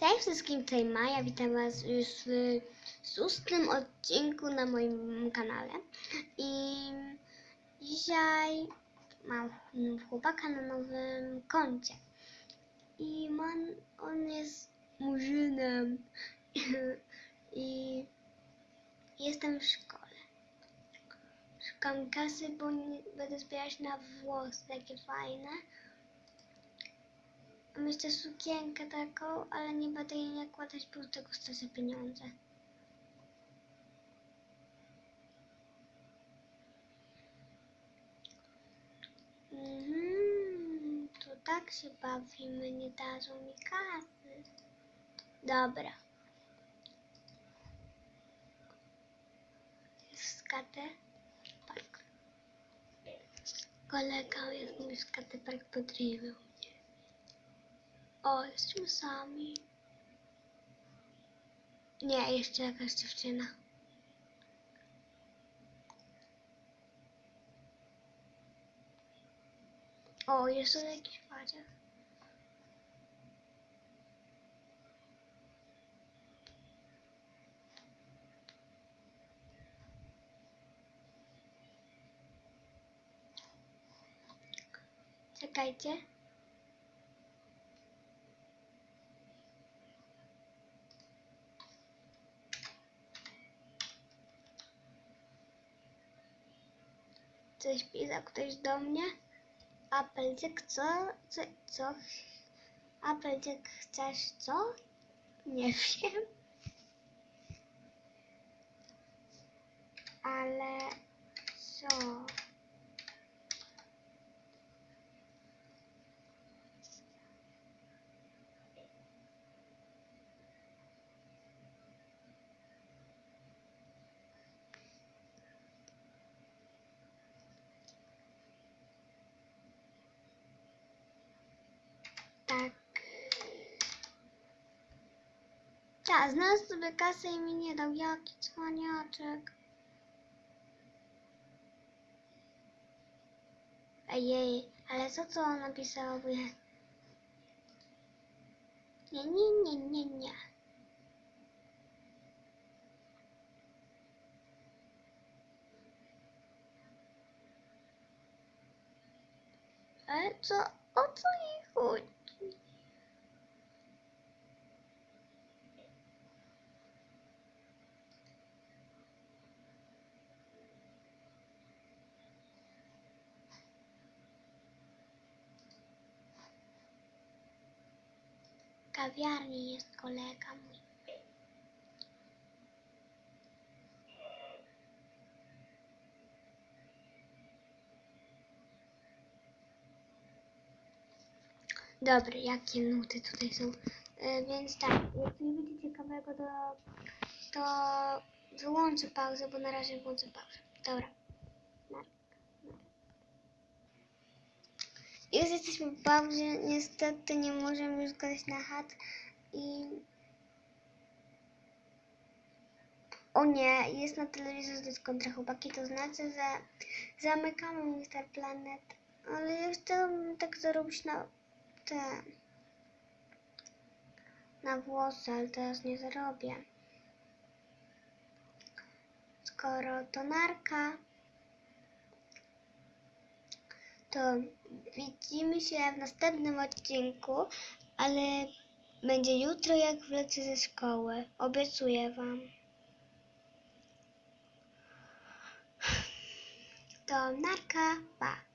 Cześć wszystkim, tutaj Maja, witam was już w szóstym odcinku na moim kanale. I dzisiaj mam chłopaka na nowym koncie. I man, on jest murzynem. I jestem w szkole. Szukam kasy, bo nie, będę zbierać na włosy, takie fajne. Myślę sukienkę taką, ale nie będę jej nakładać, bo z tego stracę pieniądze. Mhm, to tak się bawimy, nie dadzą mi kasy. Dobra. Jest skatę. Park. Kolega jest mój skatepark podrywał mnie. O, jesteśmy sami. Nie, jeszcze jakaś dziewczyna. O, jest tu jakiś facet. Czekajcie. Coś pisał ktoś do mnie. Apelcyk, co? Co? co? Apelcyk, chcesz co? Nie wiem. Ale co? Tak. Ja, znalazł sobie kasę i mi nie dał. Jaki cwaniaczek. Ejej, ale co co on napisał? Nie, nie, nie, nie, nie. Ale co, o co jej chodzi? Kawiarni jest kolega mój. Dobra, jakie nuty tutaj są. E, więc tak, jak nie będzie ciekawego, to, to wyłączę pauzę, bo na razie włączę pauzę. Dobra. Na, na. Już jesteśmy w pauzie, niestety nie możemy już grać na chat i... O nie, jest na telewizorze to jest kontra chłopaki, to znaczy, że zamykamy Mister Planet, ale ja chciałam tak zarobić na te na włosy, ale teraz nie zarobię. Skoro to narka, to widzimy się w następnym odcinku, ale będzie jutro jak wlecę ze szkoły. Obiecuję wam. To narka, pa.